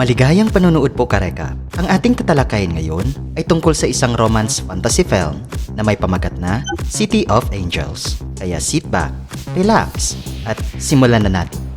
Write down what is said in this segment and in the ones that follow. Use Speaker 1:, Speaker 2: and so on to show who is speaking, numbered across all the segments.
Speaker 1: Maligayang panonood po kareka. Ang ating tatalakayin ngayon ay tungkol sa isang romance fantasy film na may pamagat na City of Angels. Kaya sit back, relax, at simulan na natin.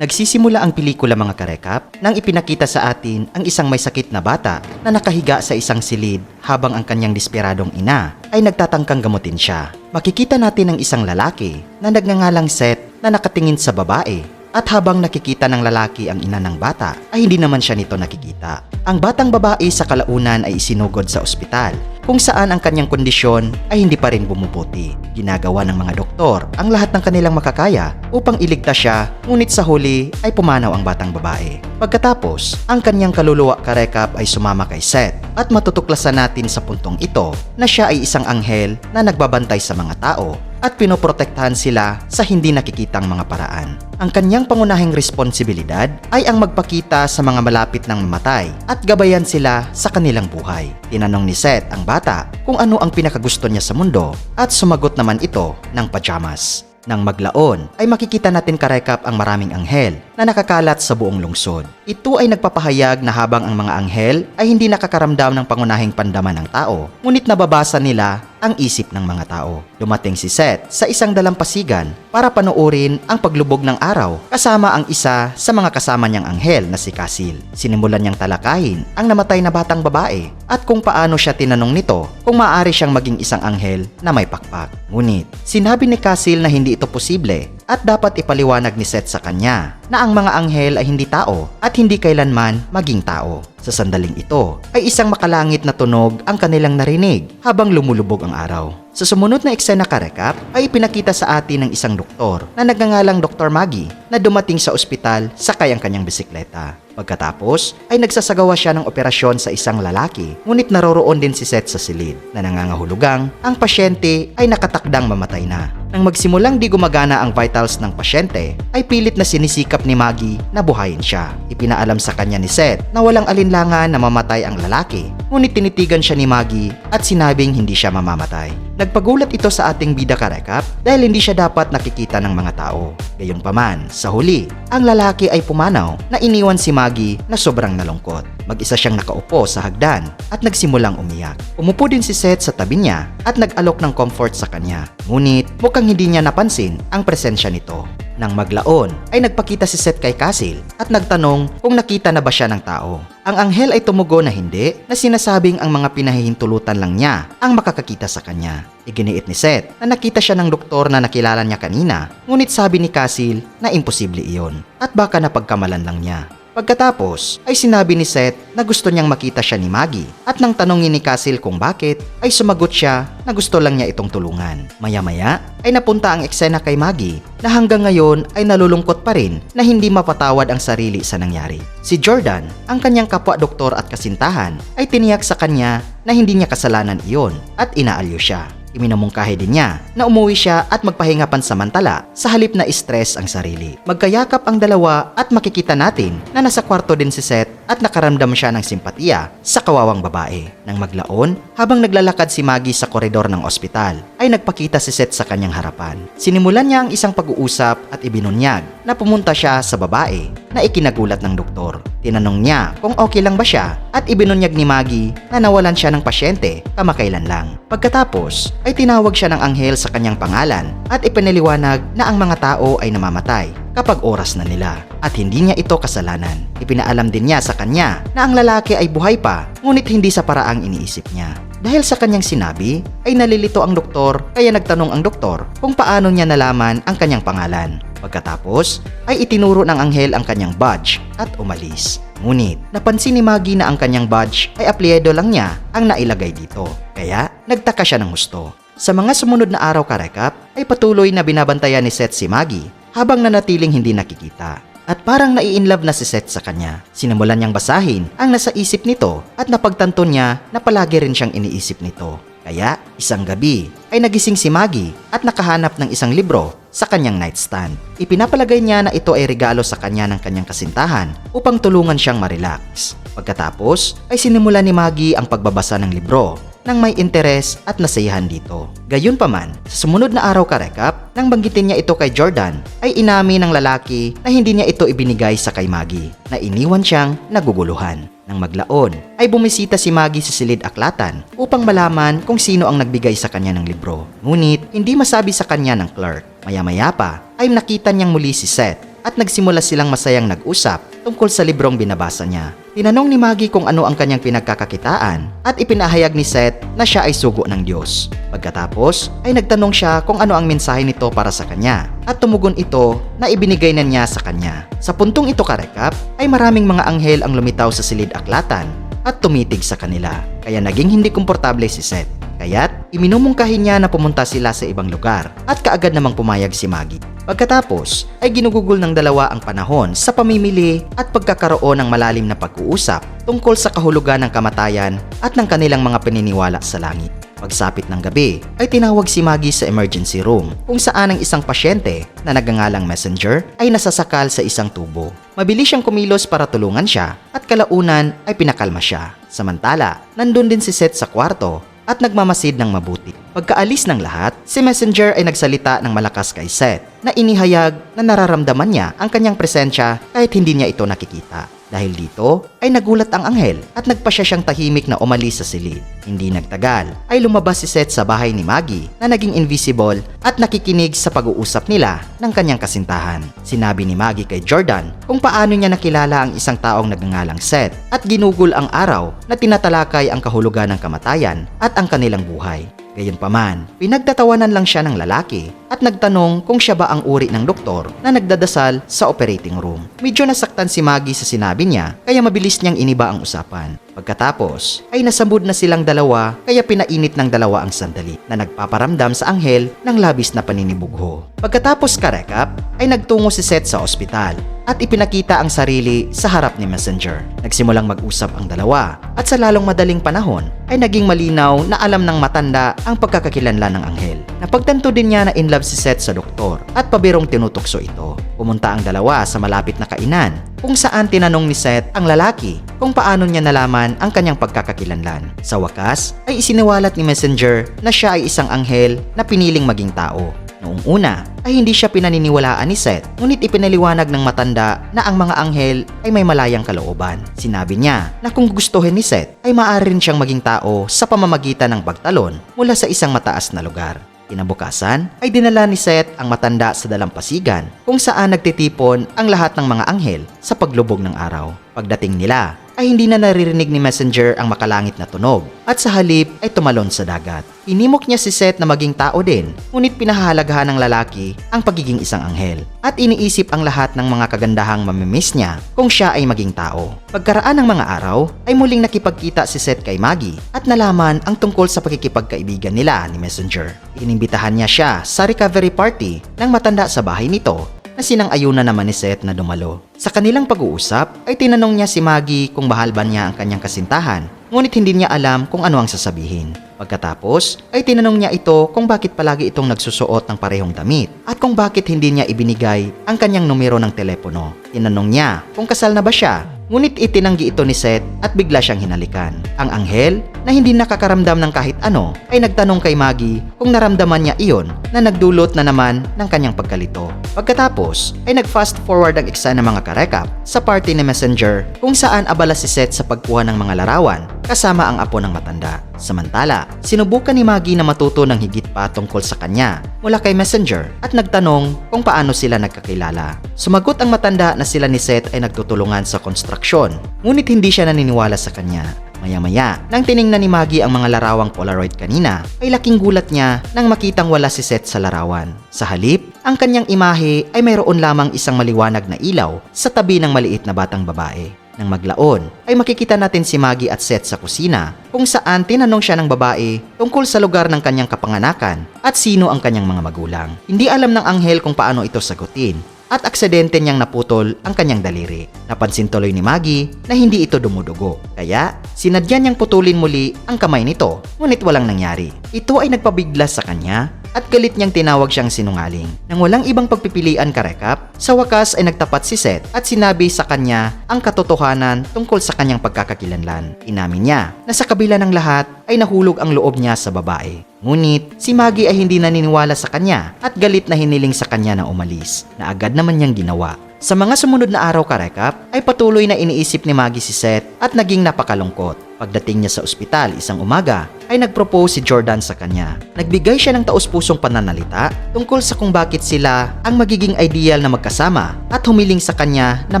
Speaker 1: Nagsisimula ang pelikula mga karekap nang ipinakita sa atin ang isang may sakit na bata na nakahiga sa isang silid habang ang kanyang desperadong ina ay nagtatangkang gamutin siya. Makikita natin ang isang lalaki na nagngangalang Seth na nakatingin sa babae at habang nakikita ng lalaki ang ina ng bata ay hindi naman siya nito nakikita. Ang batang babae sa kalaunan ay isinugod sa ospital kung saan ang kanyang kondisyon ay hindi pa rin bumubuti. Ginagawa ng mga doktor ang lahat ng kanilang makakaya upang iligtas siya ngunit sa huli ay pumanaw ang batang babae. Pagkatapos, ang kanyang kaluluwa karekap ay sumama kay Seth at matutuklasan natin sa puntong ito na siya ay isang anghel na nagbabantay sa mga tao at pinoprotektahan sila sa hindi nakikitang mga paraan. Ang kanyang pangunahing responsibilidad ay ang magpakita sa mga malapit ng mamatay at gabayan sila sa kanilang buhay. Tinanong ni Seth ang bata kung ano ang pinakagusto niya sa mundo at sumagot naman ito ng pajamas. Nang maglaon ay makikita natin karekap ang maraming anghel na nakakalat sa buong lungsod. Ito ay nagpapahayag na habang ang mga anghel ay hindi nakakaramdam ng pangunahing pandaman ng tao, ngunit nababasa nila ang isip ng mga tao. Dumating si Seth sa isang dalampasigan para panoorin ang paglubog ng araw kasama ang isa sa mga kasama niyang anghel na si Casil. Sinimulan niyang talakayin ang namatay na batang babae at kung paano siya tinanong nito kung maaari siyang maging isang anghel na may pakpak. Ngunit, sinabi ni Casil na hindi ito posible at dapat ipaliwanag ni Seth sa kanya na ang mga anghel ay hindi tao at hindi kailanman maging tao. Sa sandaling ito ay isang makalangit na tunog ang kanilang narinig habang lumulubog ang araw. Sa sumunod na eksena karekap ay ipinakita sa atin ng isang doktor na nagngangalang Dr. Maggie na dumating sa ospital sa kayang kanyang bisikleta. Pagkatapos ay nagsasagawa siya ng operasyon sa isang lalaki ngunit naroroon din si Seth sa silid na nangangahulugang ang pasyente ay nakatakdang mamatay na. Nang magsimulang di gumagana ang vitals ng pasyente, ay pilit na sinisikap ni Maggie na buhayin siya. Ipinaalam sa kanya ni Seth na walang alinlangan na mamatay ang lalaki, ngunit tinitigan siya ni Maggie at sinabing hindi siya mamamatay. Nagpagulat ito sa ating bida karekap dahil hindi siya dapat nakikita ng mga tao. Gayunpaman, sa huli, ang lalaki ay pumanaw na iniwan si Maggie na sobrang nalungkot. Mag-isa siyang nakaupo sa hagdan at nagsimulang umiyak. Umupo din si Seth sa tabi niya at nag-alok ng comfort sa kanya. Ngunit mukhang hindi niya napansin ang presensya nito. Nang maglaon ay nagpakita si Seth kay Casil at nagtanong kung nakita na ba siya ng tao. Ang anghel ay tumugo na hindi na sinasabing ang mga pinahihintulutan lang niya ang makakakita sa kanya. Iginiit ni Seth na nakita siya ng doktor na nakilala niya kanina ngunit sabi ni Casil na imposible iyon at baka napagkamalan lang niya. Pagkatapos ay sinabi ni Seth na gusto niyang makita siya ni Maggie at nang tanongin ni Casil kung bakit ay sumagot siya na gusto lang niya itong tulungan. Maya-maya ay napunta ang eksena kay Maggie na hanggang ngayon ay nalulungkot pa rin na hindi mapatawad ang sarili sa nangyari. Si Jordan, ang kanyang kapwa doktor at kasintahan ay tiniyak sa kanya na hindi niya kasalanan iyon at inaalyo siya. Iminamungkahi din niya na umuwi siya at magpahinga pansamantala sa halip na stress ang sarili. Magkayakap ang dalawa at makikita natin na nasa kwarto din si Seth at nakaramdam siya ng simpatiya sa kawawang babae. Nang maglaon, habang naglalakad si Maggie sa koridor ng ospital, ay nagpakita si Seth sa kanyang harapan. Sinimulan niya ang isang pag-uusap at ibinunyag na pumunta siya sa babae na ikinagulat ng doktor. Tinanong niya kung okay lang ba siya at ibinunyag ni Maggie na nawalan siya ng pasyente kamakailan lang. Pagkatapos ay tinawag siya ng anghel sa kanyang pangalan at ipinaliwanag na ang mga tao ay namamatay kapag oras na nila at hindi niya ito kasalanan. Ipinaalam din niya sa kanya na ang lalaki ay buhay pa ngunit hindi sa paraang iniisip niya. Dahil sa kanyang sinabi, ay nalilito ang doktor kaya nagtanong ang doktor kung paano niya nalaman ang kanyang pangalan. Pagkatapos ay itinuro ng anghel ang kanyang badge at umalis. Ngunit napansin ni Maggie na ang kanyang badge ay apelyido lang niya ang nailagay dito. Kaya nagtaka siya ng husto. Sa mga sumunod na araw karekap ay patuloy na binabantayan ni Seth si Maggie habang nanatiling hindi nakikita. At parang nai-inlove na si Seth sa kanya. Sinimulan niyang basahin ang nasa isip nito at napagtanto niya na palagi rin siyang iniisip nito. Kaya isang gabi ay nagising si Maggie at nakahanap ng isang libro sa kanyang nightstand. Ipinapalagay niya na ito ay regalo sa kanya ng kanyang kasintahan upang tulungan siyang marilax. Pagkatapos ay sinimula ni Maggie ang pagbabasa ng libro ng may interes at nasayahan dito. Gayunpaman, sa sumunod na araw karekap, nang banggitin niya ito kay Jordan, ay inami ng lalaki na hindi niya ito ibinigay sa kay Maggie, na iniwan siyang naguguluhan. Nang maglaon, ay bumisita si Maggie sa silid aklatan upang malaman kung sino ang nagbigay sa kanya ng libro. Ngunit, hindi masabi sa kanya ng clerk. Maya-maya pa, ay nakita niyang muli si Seth at nagsimula silang masayang nag-usap tungkol sa librong binabasa niya. Tinanong ni Maggie kung ano ang kanyang pinagkakakitaan at ipinahayag ni Seth na siya ay sugo ng Diyos. Pagkatapos ay nagtanong siya kung ano ang mensahe nito para sa kanya at tumugon ito na ibinigay na niya sa kanya. Sa puntong ito karekap ay maraming mga anghel ang lumitaw sa silid aklatan at tumitig sa kanila kaya naging hindi komportable si Seth. Kaya't iminumungkahi niya na pumunta sila sa ibang lugar at kaagad namang pumayag si Maggie. Pagkatapos ay ginugugol ng dalawa ang panahon sa pamimili at pagkakaroon ng malalim na pag-uusap tungkol sa kahulugan ng kamatayan at ng kanilang mga pininiwala sa langit. Pagsapit ng gabi ay tinawag si Maggie sa emergency room kung saan ang isang pasyente na nagangalang messenger ay nasasakal sa isang tubo. Mabilis siyang kumilos para tulungan siya at kalaunan ay pinakalma siya. Samantala, nandun din si Seth sa kwarto at nagmamasid ng mabuti. Pagkaalis ng lahat, si Messenger ay nagsalita ng malakas kay Seth na inihayag na nararamdaman niya ang kanyang presensya kahit hindi niya ito nakikita. Dahil dito ay nagulat ang anghel at nagpasya siyang tahimik na umalis sa silid. Hindi nagtagal ay lumabas si Seth sa bahay ni Maggie na naging invisible at nakikinig sa pag-uusap nila ng kanyang kasintahan. Sinabi ni Maggie kay Jordan kung paano niya nakilala ang isang taong nagngangalang Seth at ginugol ang araw na tinatalakay ang kahulugan ng kamatayan at ang kanilang buhay. Gayunpaman, pinagtatawanan lang siya ng lalaki at nagtanong kung siya ba ang uri ng doktor na nagdadasal sa operating room. Medyo nasaktan si Maggie sa sinabi niya kaya mabilis niyang iniba ang usapan. Pagkatapos ay nasambud na silang dalawa kaya pinainit ng dalawa ang sandali na nagpaparamdam sa anghel ng labis na paninibugho. Pagkatapos karekap ay nagtungo si Seth sa ospital at ipinakita ang sarili sa harap ni Messenger. Nagsimulang mag-usap ang dalawa at sa lalong madaling panahon ay naging malinaw na alam ng matanda ang pagkakakilanlan ng anghel. Napagtanto din niya na in love si Seth sa doktor at pabirong tinutukso ito. Pumunta ang dalawa sa malapit na kainan kung saan tinanong ni Seth ang lalaki kung paano niya nalaman ang kanyang pagkakakilanlan. Sa wakas ay isiniwalat ni Messenger na siya ay isang anghel na piniling maging tao. Noong una ay hindi siya pinaniniwalaan ni Seth ngunit ipinaliwanag ng matanda na ang mga anghel ay may malayang kalooban. Sinabi niya na kung gustuhin ni Seth ay maaari rin siyang maging tao sa pamamagitan ng pagtalon mula sa isang mataas na lugar. Kinabukasan ay dinala ni Seth ang matanda sa dalampasigan kung saan nagtitipon ang lahat ng mga anghel sa paglubog ng araw. Pagdating nila ay hindi na naririnig ni Messenger ang makalangit na tunog at sa halip ay tumalon sa dagat. Inimok niya si Seth na maging tao din, ngunit pinahahalagahan ng lalaki ang pagiging isang anghel. At iniisip ang lahat ng mga kagandahang mamimiss niya kung siya ay maging tao. Pagkaraan ng mga araw, ay muling nakipagkita si Seth kay Maggie at nalaman ang tungkol sa pakikipagkaibigan nila ni Messenger. Inimbitahan niya siya sa recovery party ng matanda sa bahay nito na sinang-ayunan naman ni Seth na dumalo. Sa kanilang pag-uusap ay tinanong niya si Maggie kung mahal ba niya ang kanyang kasintahan ngunit hindi niya alam kung ano ang sasabihin. Pagkatapos ay tinanong niya ito kung bakit palagi itong nagsusuot ng parehong damit at kung bakit hindi niya ibinigay ang kanyang numero ng telepono. Tinanong niya kung kasal na ba siya Ngunit itinanggi ito ni Seth at bigla siyang hinalikan. Ang anghel, na hindi nakakaramdam ng kahit ano, ay nagtanong kay Maggie kung naramdaman niya iyon na nagdulot na naman ng kanyang pagkalito. Pagkatapos, ay nag-fast forward ang eksa ng mga karekap sa party ni Messenger kung saan abala si Seth sa pagkuha ng mga larawan kasama ang apo ng matanda. Samantala, sinubukan ni Maggie na matuto ng higit pa tungkol sa kanya mula kay Messenger at nagtanong kung paano sila nagkakilala. Sumagot ang matanda na sila ni Seth ay nagtutulungan sa konstruksyon, ngunit hindi siya naniniwala sa kanya. Maya-maya, nang tiningnan ni Maggie ang mga larawang Polaroid kanina, ay laking gulat niya nang makitang wala si Seth sa larawan. Sa halip, ang kanyang imahe ay mayroon lamang isang maliwanag na ilaw sa tabi ng maliit na batang babae. Nang maglaon, ay makikita natin si Maggie at Seth sa kusina kung saan tinanong siya ng babae tungkol sa lugar ng kanyang kapanganakan at sino ang kanyang mga magulang. Hindi alam ng anghel kung paano ito sagutin at aksidente niyang naputol ang kanyang daliri. Napansin tuloy ni Maggie na hindi ito dumudugo. Kaya, sinadya niyang putulin muli ang kamay nito, ngunit walang nangyari. Ito ay nagpabiglas sa kanya at galit niyang tinawag siyang sinungaling. Nang walang ibang pagpipilian karekap, sa wakas ay nagtapat si Seth at sinabi sa kanya ang katotohanan tungkol sa kanyang pagkakakilanlan. Inamin niya na sa kabila ng lahat ay nahulog ang loob niya sa babae. Ngunit si Maggie ay hindi naniniwala sa kanya at galit na hiniling sa kanya na umalis na agad naman niyang ginawa. Sa mga sumunod na araw karekap ay patuloy na iniisip ni Maggie si Seth at naging napakalungkot. Pagdating niya sa ospital isang umaga ay nagpropose si Jordan sa kanya. Nagbigay siya ng taus-pusong pananalita tungkol sa kung bakit sila ang magiging ideal na magkasama at humiling sa kanya na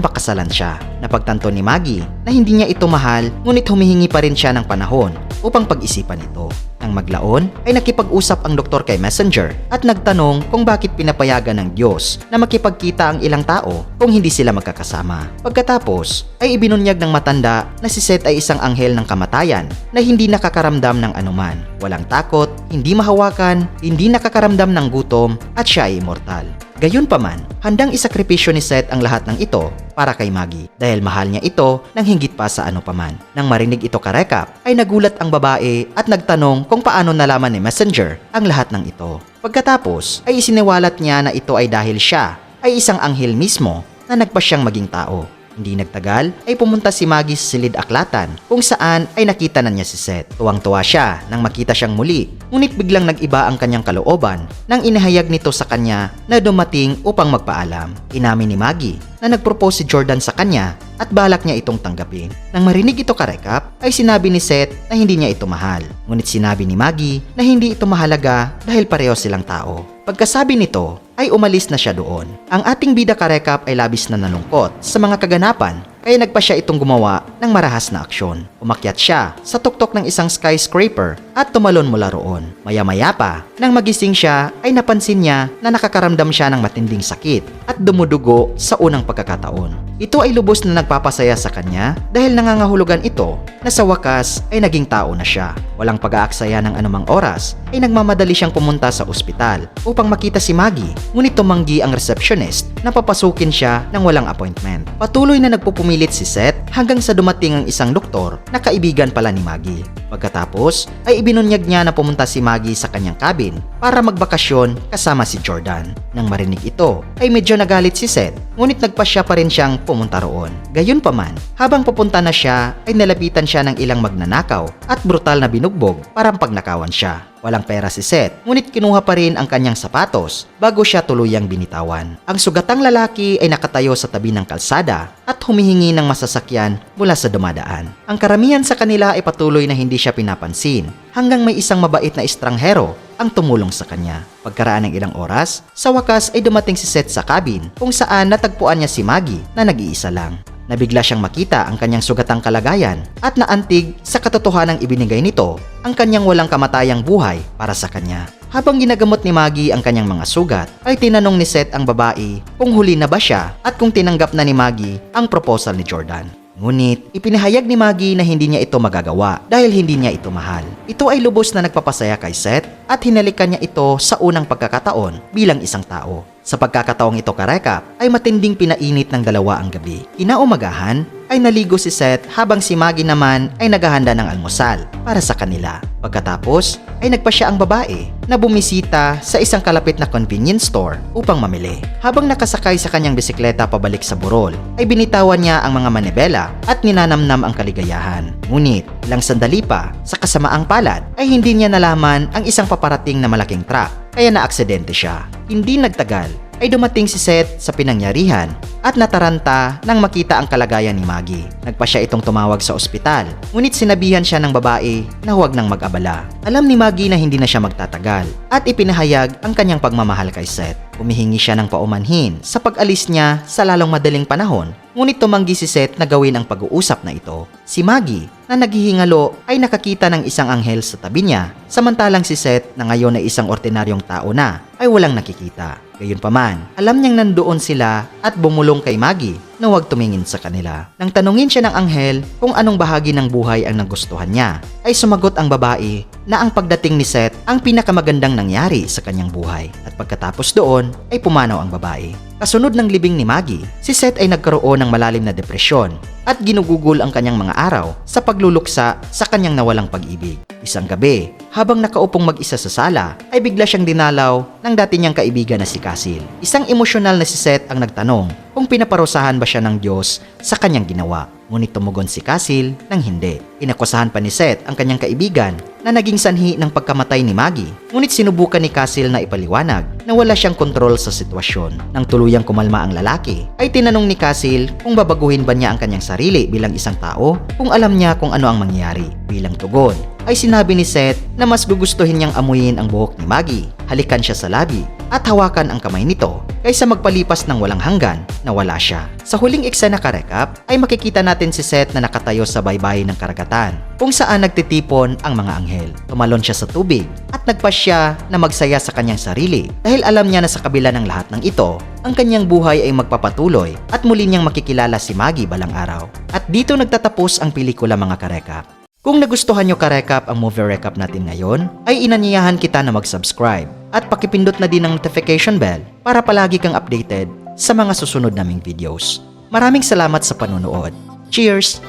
Speaker 1: makasalan siya. Napagtanto ni Maggie na hindi niya ito mahal ngunit humihingi pa rin siya ng panahon upang pag-isipan ito. Nang maglaon ay nakipag-usap ang doktor kay Messenger at nagtanong kung bakit pinapayagan ng Diyos na makipagkita ang ilang tao kung hindi sila magkakasama. Pagkatapos ay ibinunyag ng matanda na si Seth ay isang anghel ng kamatayan na hindi nakakaramdam ng anuman. Walang takot, hindi mahawakan, hindi nakakaramdam ng gutom at siya ay immortal. Gayunpaman, handang isakripisyo ni Seth ang lahat ng ito para kay Maggie dahil mahal niya ito ng hinggit pa sa ano paman. Nang marinig ito karekap, ay nagulat ang babae at nagtanong kung paano nalaman ni Messenger ang lahat ng ito. Pagkatapos ay isiniwalat niya na ito ay dahil siya ay isang anghel mismo na nagpa siyang maging tao. Hindi nagtagal ay pumunta si Maggie sa silid aklatan kung saan ay nakita na niya si Seth. Tuwang-tuwa siya nang makita siyang muli ngunit biglang nag-iba ang kanyang kalooban nang inahayag nito sa kanya na dumating upang magpaalam. Inamin ni Maggie na nagpropose si Jordan sa kanya at balak niya itong tanggapin. Nang marinig ito karekap, ay sinabi ni Seth na hindi niya ito mahal. Ngunit sinabi ni Maggie na hindi ito mahalaga dahil pareho silang tao. Pagkasabi nito, ay umalis na siya doon. Ang ating bida karekap ay labis na nalungkot sa mga kaganapan kaya nagpa siya itong gumawa ng marahas na aksyon. Umakyat siya sa tuktok ng isang skyscraper at tumalon mula roon. Maya-maya pa, nang magising siya ay napansin niya na nakakaramdam siya ng matinding sakit at dumudugo sa unang pagkakataon. Ito ay lubos na nagpapasaya sa kanya dahil nangangahulugan ito na sa wakas ay naging tao na siya. Walang pag-aaksaya ng anumang oras ay nagmamadali siyang pumunta sa ospital upang makita si Maggie ngunit tumanggi ang receptionist na papasukin siya ng walang appointment. Patuloy na nagpupumilit si Seth hanggang sa dumating ang isang doktor na kaibigan pala ni Maggie. Pagkatapos ay ibinunyag niya na pumunta si Maggie sa kanyang cabin para magbakasyon kasama si Jordan. Nang marinig ito ay medyo nagalit si Seth ngunit nagpasya pa rin siyang pumunta roon. Gayunpaman, habang pupunta na siya ay nalapitan siya ng ilang magnanakaw at brutal na binugbog para pagnakawan siya. Walang pera si Seth, ngunit kinuha pa rin ang kanyang sapatos bago siya tuluyang binitawan. Ang sugatang lalaki ay nakatayo sa tabi ng kalsada at humihingi ng masasakyan mula sa dumadaan. Ang karamihan sa kanila ay patuloy na hindi siya pinapansin hanggang may isang mabait na estranghero ang tumulong sa kanya. Pagkaraan ng ilang oras, sa wakas ay dumating si Seth sa cabin kung saan natagpuan niya si Maggie na nag-iisa lang. Nabigla siyang makita ang kanyang sugatang kalagayan at naantig sa katotohanang ibinigay nito ang kanyang walang kamatayang buhay para sa kanya. Habang ginagamot ni Maggie ang kanyang mga sugat, ay tinanong ni Seth ang babae kung huli na ba siya at kung tinanggap na ni Maggie ang proposal ni Jordan. Ngunit, ipinahayag ni Maggie na hindi niya ito magagawa dahil hindi niya ito mahal. Ito ay lubos na nagpapasaya kay Seth at hinalikan niya ito sa unang pagkakataon bilang isang tao. Sa pagkakataong ito karekap, ay matinding pinainit ng dalawa ang gabi. Kinaumagahan, ay naligo si Seth habang si Maggie naman ay naghahanda ng almusal para sa kanila. Pagkatapos, ay nagpa siya ang babae na bumisita sa isang kalapit na convenience store upang mamili. Habang nakasakay sa kanyang bisikleta pabalik sa burol, ay binitawan niya ang mga manibela at ninanamnam ang kaligayahan. Ngunit, ilang sandali pa, sa kasamaang palad, ay hindi niya nalaman ang isang paparating na malaking truck kaya naaksidente siya. Hindi nagtagal ay dumating si Seth sa pinangyarihan at nataranta nang makita ang kalagayan ni Maggie. Nagpa siya itong tumawag sa ospital, ngunit sinabihan siya ng babae na huwag nang mag-abala. Alam ni Maggie na hindi na siya magtatagal at ipinahayag ang kanyang pagmamahal kay Seth. Humihingi siya ng paumanhin sa pag-alis niya sa lalong madaling panahon ngunit tumanggi si Seth na gawin ang pag-uusap na ito. Si Maggie na naghihingalo ay nakakita ng isang anghel sa tabi niya samantalang si Seth na ngayon ay isang ordinaryong tao na ay walang nakikita. Gayunpaman, alam niyang nandoon sila at bumulong kay Maggie na huwag tumingin sa kanila. Nang tanungin siya ng anghel kung anong bahagi ng buhay ang nagustuhan niya, ay sumagot ang babae na ang pagdating ni Seth ang pinakamagandang nangyari sa kanyang buhay at pagkatapos doon ay pumanaw ang babae. Kasunod ng libing ni Maggie, si Seth ay nagkaroon ng malalim na depresyon at ginugugol ang kanyang mga araw sa pagluluksa sa kanyang nawalang pag-ibig. Isang gabi, habang nakaupong mag-isa sa sala, ay bigla siyang dinalaw ng dati niyang kaibigan na si Casil. Isang emosyonal na si Seth ang nagtanong kung pinaparusahan ba siya ng Diyos sa kanyang ginawa. Ngunit tumugon si Casil ng hindi. Inakusahan pa ni Seth ang kanyang kaibigan na naging sanhi ng pagkamatay ni Maggie. Ngunit sinubukan ni Casil na ipaliwanag na wala siyang kontrol sa sitwasyon. Nang tuluyang kumalma ang lalaki, ay tinanong ni Casil kung babaguhin ba niya ang kanyang sarili bilang isang tao kung alam niya kung ano ang mangyayari. Bilang tugon, ay sinabi ni Seth na mas gugustuhin niyang amuyin ang buhok ni Maggie, halikan siya sa labi, at hawakan ang kamay nito kaysa magpalipas ng walang hanggan na wala siya. Sa huling eksena karekap ay makikita natin si Seth na nakatayo sa baybayin ng karagatan kung saan nagtitipon ang mga anghel. Tumalon siya sa tubig at nagpa siya na magsaya sa kanyang sarili dahil alam niya na sa kabila ng lahat ng ito, ang kanyang buhay ay magpapatuloy at muli niyang makikilala si Maggie balang araw. At dito nagtatapos ang pelikula mga karekap. Kung nagustuhan nyo ka-recap ang movie recap natin ngayon, ay inanyayahan kita na mag-subscribe at pakipindot na din ang notification bell para palagi kang updated sa mga susunod naming videos. Maraming salamat sa panonood. Cheers!